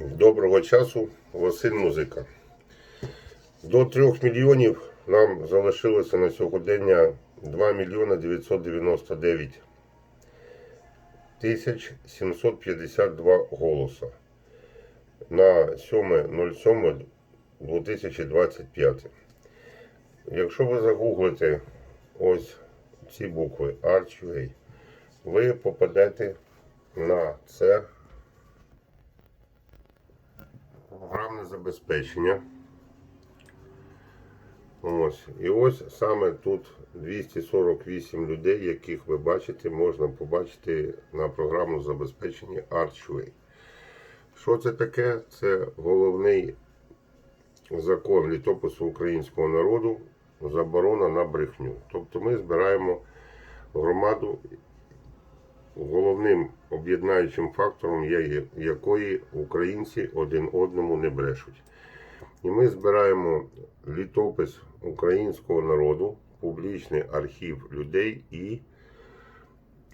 Доброго часу, Василь Музика. До 3 мільйонів нам залишилося на сьогодення 2 мільйона 999 тисяч 752 голоса на 7.07.2025. Якщо ви загуглите ось ці букви Archway, ви попадете на це програмне забезпечення. Ось. І ось саме тут 248 людей, яких ви бачите, можна побачити на програмному забезпеченні Archway. Що це таке? Це головний закон літопису українського народу заборона на брехню. Тобто ми збираємо громаду головним об'єднаючим фактором є, якої українці один одному не брешуть. І ми збираємо літопис українського народу, публічний архів людей і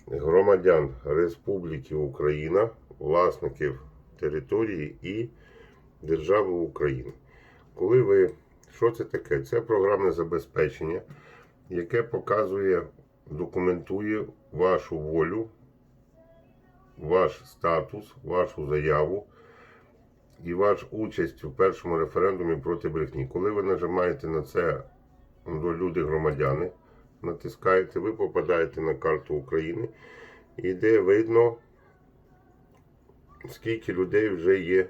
громадян Республіки Україна, власників території і держави Україна. Коли ви що це таке? Це програмне забезпечення, яке показує, документує вашу волю ваш статус, вашу заяву і вашу участь у першому референдумі проти брехні. Коли ви нажимаєте на це до люди громадяни, натискаєте, ви попадаєте на карту України, і де видно, скільки людей вже є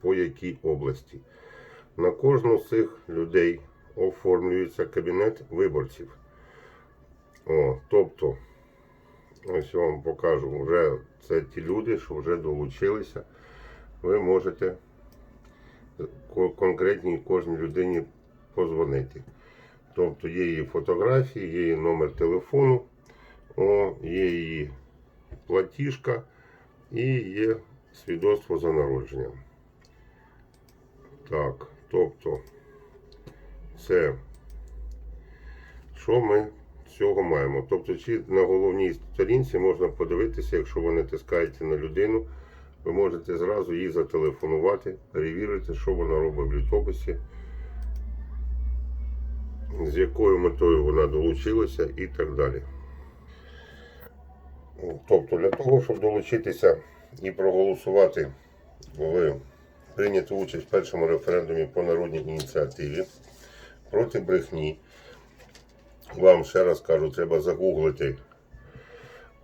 по якій області. На кожну з цих людей оформлюється кабінет виборців. О, тобто, Ось я вам покажу. Вже це ті люди, що вже долучилися. Ви можете конкретній кожній людині позвонити. Тобто є її фотографії, є її номер телефону, о, є її платіжка і є свідоцтво за народженням. Так, тобто, це що ми цього маємо. Тобто, чи на головній сторінці можна подивитися, якщо ви натискаєте на людину, ви можете зразу їй зателефонувати, перевірити, що вона робить в літописі, з якою метою вона долучилася і так далі. Тобто, для того, щоб долучитися і проголосувати, ви прийняти участь в першому референдумі по народній ініціативі проти брехні. Вам ще раз кажу, треба загуглити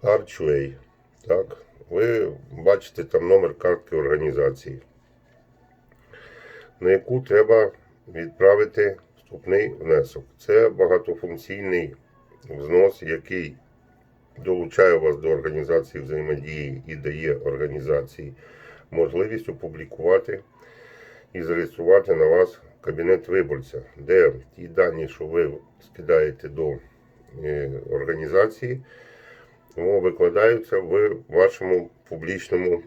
Archway. Так, ви бачите там номер картки організації, на яку треба відправити вступний внесок. Це багатофункційний взнос, який долучає вас до організації взаємодії і дає організації можливість опублікувати і зареєструвати на вас кабінет виборця, де ті дані, що ви скидаєте до е, організації, викладаються в вашому публічному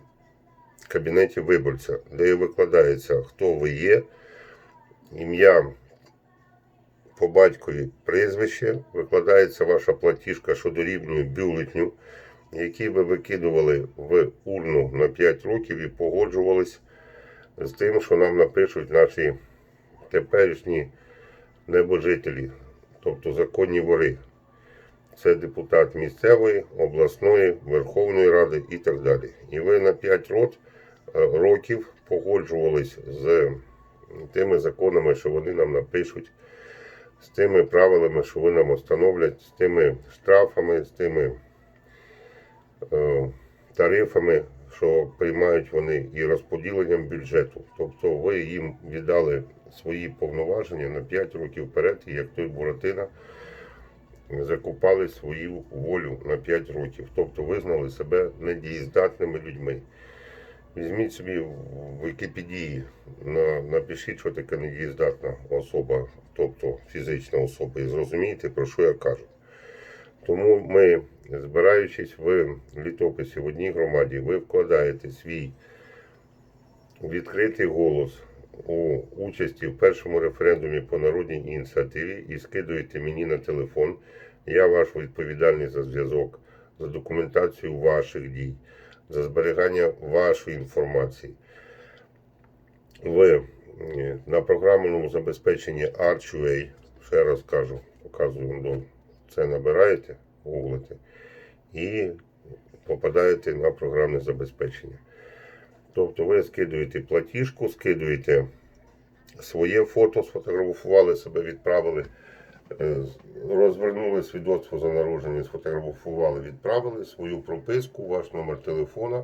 кабінеті виборця, де викладається, хто ви є, ім'я по батькові прізвище, викладається ваша платіжка, що дорівнює бюлетню, який ви викидували в урну на 5 років і погоджувались з тим, що нам напишуть наші теперішні небожителі, тобто законні вори. Це депутат місцевої, обласної, Верховної Ради і так далі. І ви на 5 рот- е, років погоджувались з тими законами, що вони нам напишуть, з тими правилами, що вони нам встановлять, з тими штрафами, з тими е, тарифами, що приймають вони і розподіленням бюджету. Тобто ви їм віддали свої повноваження на 5 років вперед, і як той Буратино закупали свою волю на 5 років. Тобто визнали себе недієздатними людьми. Візьміть собі в Вікіпедії, напишіть, що таке недієздатна особа, тобто фізична особа, і зрозумієте, про що я кажу. Тому ми, збираючись в літописі в одній громаді, ви вкладаєте свій відкритий голос у участі в першому референдумі по народній ініціативі і скидуєте мені на телефон. Я ваш відповідальний за зв'язок, за документацію ваших дій, за зберігання вашої інформації. ви на програмному забезпеченні Archway, ще раз кажу, показую, ну, це набираєте, гуглите і попадаєте на програмне забезпечення. Тобто ви скидуєте платіжку, скидуєте своє фото, сфотографували себе, відправили, е, розвернули свідоцтво за народження, сфотографували, відправили свою прописку, ваш номер телефона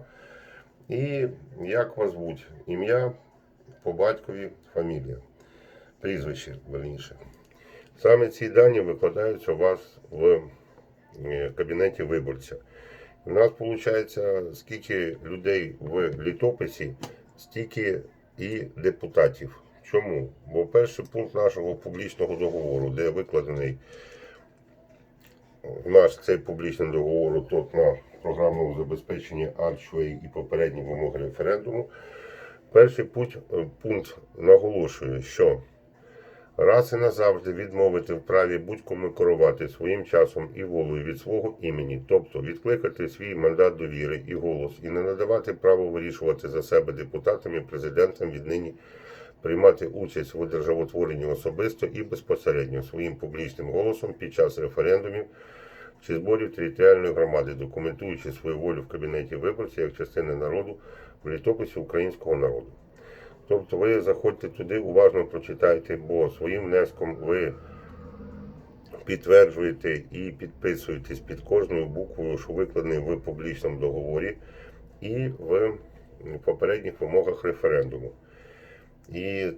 і як вас звуть, ім'я по батькові, фамілія, прізвище верніше. Саме ці дані викладаються у вас в е, кабінеті виборця. У нас виходить, скільки людей в літописі, стільки і депутатів. Чому? Бо перший пункт нашого публічного договору, де викладений наш цей публічний договор тут на програмному забезпеченні Archway і попередні вимоги референдуму. Перший е, пункт наголошує, що раз і назавжди відмовити в праві будь-кому керувати своїм часом і волею від свого імені, тобто відкликати свій мандат довіри і голос, і не надавати право вирішувати за себе депутатам і президентам віднині приймати участь у державотворенні особисто і безпосередньо своїм публічним голосом під час референдумів чи зборів територіальної громади, документуючи свою волю в кабінеті виборців як частини народу в літописі українського народу. Тобто ви заходьте туди, уважно прочитайте, бо своїм внеском ви підтверджуєте і підписуєтесь під кожною буквою, що викладений в публічному договорі, і в попередніх вимогах референдуму. І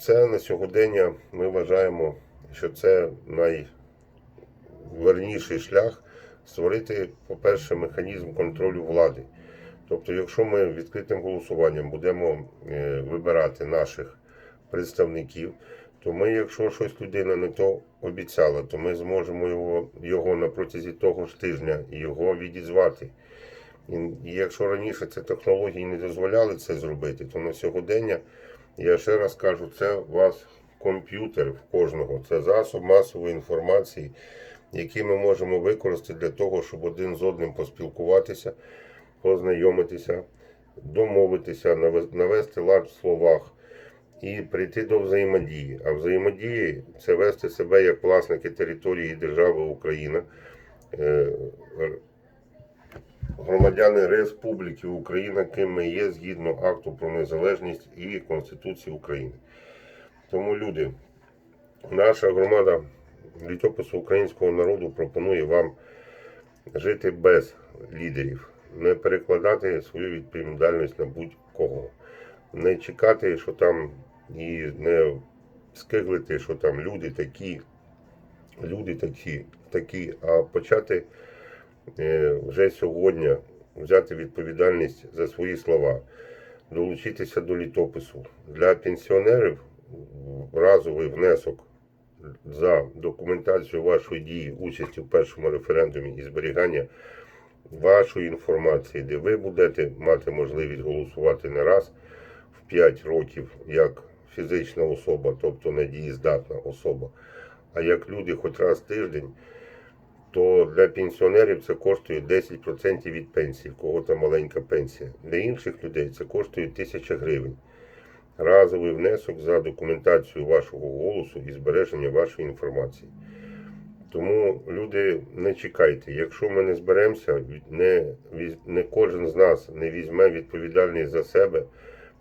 це на сьогодення ми вважаємо, що це найверніший шлях створити, по-перше, механізм контролю влади. Тобто, якщо ми відкритим голосуванням будемо е, вибирати наших представників, то ми, якщо щось людина не то обіцяла, то ми зможемо його, його на протязі того ж тижня його відізвати. І якщо раніше ці технології не дозволяли це зробити, то на сьогодення, я ще раз кажу, це у вас комп'ютер в кожного, це засоб масової інформації, який ми можемо використати для того, щоб один з одним поспілкуватися, познайомитися, домовитися, навести лад в словах і прийти до взаємодії. А взаємодії це вести себе як власники території держави Україна. е, громадяни Республіки Україна, ким ми є згідно акту про незалежність і Конституції України. Тому люди, наша громада літопису українського народу пропонує вам жити без лідерів, не перекладати свою відповідальність на будь-кого, не чекати, що там і не скиглити, що там люди такі, люди такі, такі, а почати е, вже сьогодні взяти відповідальність за свої слова, долучитися до літопису. Для пенсіонерів разовий внесок за документацію вашої дії, участі в першому референдумі і зберігання вашої інформації, де ви будете мати можливість голосувати не раз в 5 років як фізична особа, тобто недієздатна особа, а як люди хоч раз в тиждень то для пенсіонерів це коштує 10% від пенсії, в кого там маленька пенсія. Для інших людей це коштує 1000 гривень. Разовий внесок за документацію вашого голосу і збереження вашої інформації. Тому люди не чекайте, якщо ми не зберемося, не, не кожен з нас не візьме відповідальність за себе,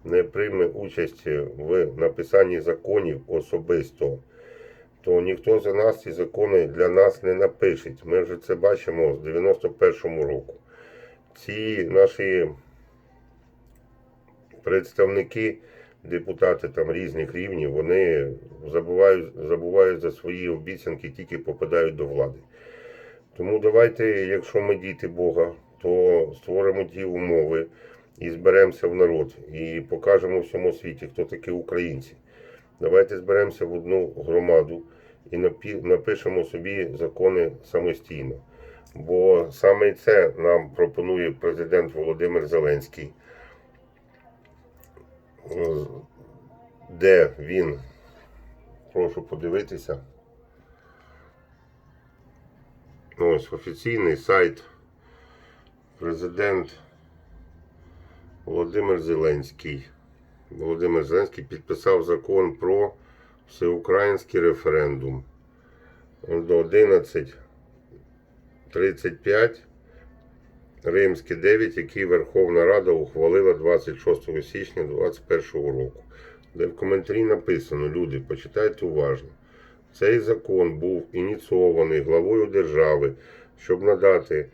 не прийме участь в написанні законів особисто, то ніхто за нас ці закони для нас не напише. Ми вже це бачимо з 91-му року. Ці наші представники, депутати там різних рівнів, вони забувають, забувають за свої обіцянки, тільки попадають до влади. Тому давайте, якщо ми діти Бога, то створимо ті умови і зберемося в народ, і покажемо всьому світі, хто такі українці. Давайте зберемося в одну громаду і напишемо собі закони самостійно. Бо саме це нам пропонує президент Володимир Зеленський, де він, прошу подивитися. Ось офіційний сайт президент Володимир Зеленський. Володимир Зеленський підписав закон про всеукраїнський референдум. До 11.35 Римський 9, який Верховна Рада ухвалила 26 січня 2021 року. Де в коментарі написано, люди, почитайте уважно. Цей закон був ініційований главою держави, щоб надати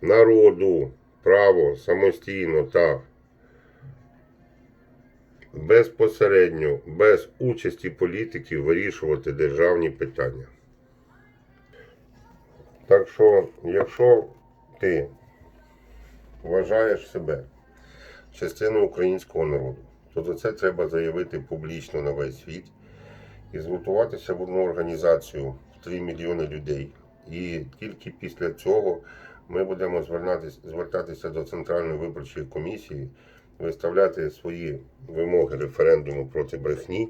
народу право самостійно та безпосередньо, без участі політиків вирішувати державні питання. Так що, якщо ти вважаєш себе частиною українського народу, то за це треба заявити публічно на весь світ і згуртуватися в одну організацію в 3 мільйони людей. І тільки після цього ми будемо звертатися, звертатися до Центральної виборчої комісії, виставляти свої вимоги референдуму проти брехні.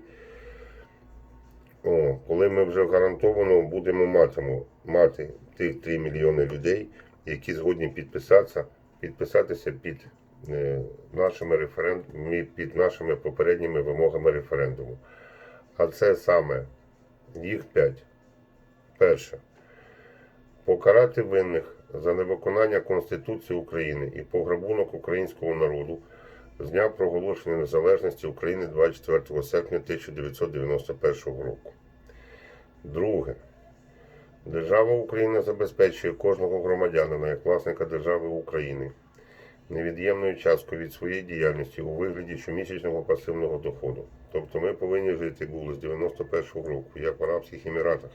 О, коли ми вже гарантовано будемо матимо, мати тих 3 мільйони людей, які згодні підписатися, підписатися під е, нашими референдумами, під нашими попередніми вимогами референдуму. А це саме їх п'ять. Перше. Покарати винних за невиконання Конституції України і пограбунок українського народу з дня проголошення незалежності України 24 серпня 1991 року. Друге. Держава Україна забезпечує кожного громадянина як власника держави України невід'ємною часткою від своєї діяльності у вигляді щомісячного пасивного доходу. Тобто ми повинні жити було з 91-го року, як в Арабських Еміратах.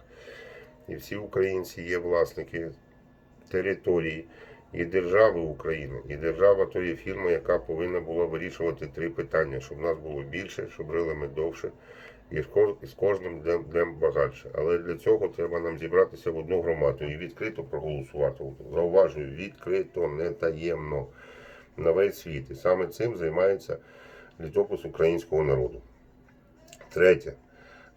І всі українці є власники території і держави України. І держава то є фірма, яка повинна була вирішувати три питання, щоб нас було більше, щоб жили ми довше і з кожним днем багатше. Але для цього треба нам зібратися в одну громаду і відкрито проголосувати. Зауважую, відкрито, не таємно на весь світ. І саме цим займається літопис українського народу. Третє.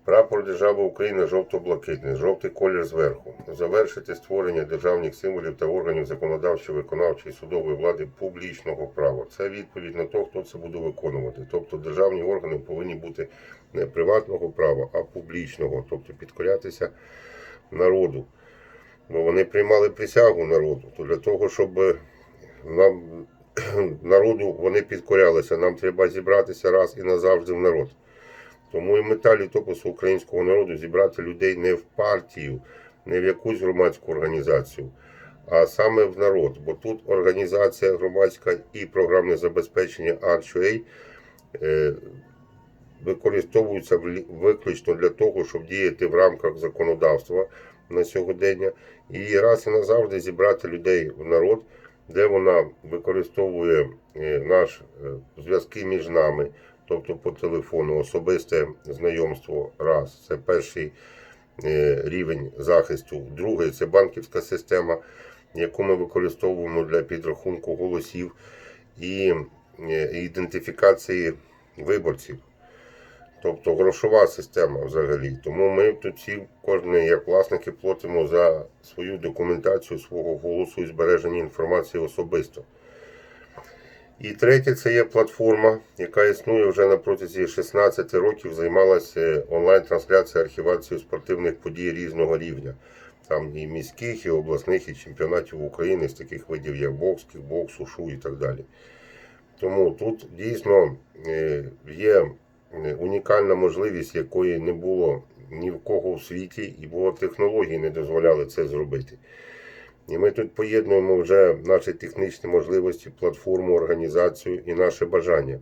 Прапор держави України жовто-блакитний, жовтий колір зверху. Завершити створення державних символів та органів законодавчої, виконавчої, судової влади публічного права. Це відповідь на те, хто це буде виконувати. Тобто державні органи повинні бути не приватного права, а публічного, тобто підкорятися народу. Бо вони приймали присягу народу. То для того, щоб е, нам народу вони підкорялися, нам треба зібратися раз і назавжди в народ. Тому і мета літопису українського народу зібрати людей не в партію, не в якусь громадську організацію, а саме в народ. Бо тут організація громадська і програмне забезпечення R2A е, використовуються виключно для того, щоб діяти в рамках законодавства на сьогодення, і раз і назавжди зібрати людей в народ, де вона використовує е, наш е, зв'язки між нами, тобто по телефону, особисте знайомство. Раз це перший е, рівень захисту. Другий це банківська система, яку ми використовуємо для підрахунку голосів і е, ідентифікації виборців. Тобто грошова система взагалі. Тому ми тут всі, кожен як власники, платимо за свою документацію свого голосу і збереження інформації особисто. І третє, це є платформа, яка існує вже на протязі 16 років, займалася онлайн-трансляцією, архівацією спортивних подій різного рівня. Там і міських, і обласних, і чемпіонатів України з таких видів, як бокс, кікбокс, ушу і так далі. Тому тут дійсно е, є е, унікальна можливість, якої не було ні в кого в світі, і було технології не дозволяли це зробити. І ми тут поєднуємо вже наші технічні можливості, платформу, організацію і наше бажання.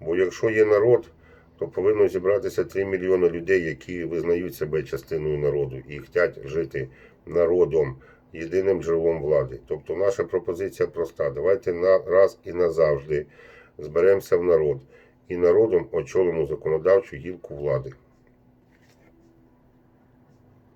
Бо якщо є народ, то повинно зібратися 3 мільйони людей, які визнають себе частиною народу і хочуть жити народом, єдиним джерелом влади. Тобто наша пропозиція проста. Давайте на раз і назавжди зберемося в народ і народом очолимо законодавчу гілку влади.